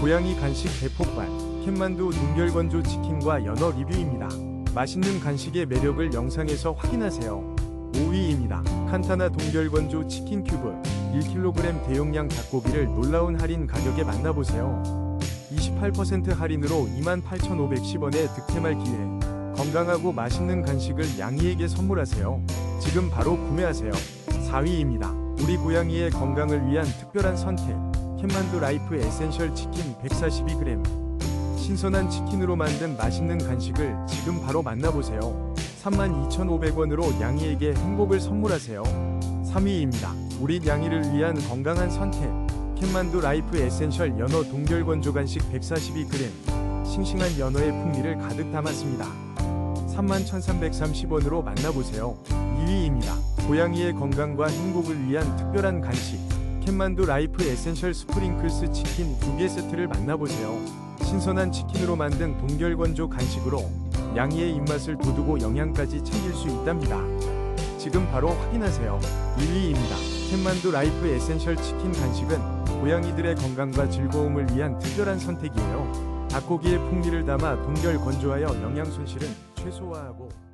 고양이 간식 대폭발, 캔만두 동결건조 치킨과 연어 리뷰입니다. 맛있는 간식의 매력을 영상에서 확인하세요. 5위입니다. 칸타나 동결건조 치킨 큐브 1kg 대용량 닭고기를 놀라운 할인 가격에 만나보세요. 28% 할인으로 28,510원에 득템할 기회. 건강하고 맛있는 간식을 양이에게 선물하세요. 지금 바로 구매하세요. 4위입니다. 우리 고양이의 건강을 위한 특별한 선택. 캔만두 라이프 에센셜 치킨 142g. 신선한 치킨으로 만든 맛있는 간식을 지금 바로 만나보세요. 32,500원으로 양이에게 행복을 선물하세요. 3위입니다. 우리 양이를 위한 건강한 선택. 캔만두 라이프 에센셜 연어 동결 건조 간식 142g. 싱싱한 연어의 풍미를 가득 담았습니다. 31,330원으로 만나보세요. 2위입니다. 고양이의 건강과 행복을 위한 특별한 간식. 캔만두 라이프 에센셜 스프링클스 치킨 2개 세트를 만나보세요. 신선한 치킨으로 만든 동결건조 간식으로 양이의 입맛을 돋우고 영양까지 챙길 수 있답니다. 지금 바로 확인하세요. 1위입니다. 캔만두 라이프 에센셜 치킨 간식은 고양이들의 건강과 즐거움을 위한 특별한 선택이에요. 닭고기의 풍미를 담아 동결 건조하여 영양 손실은 최소화하고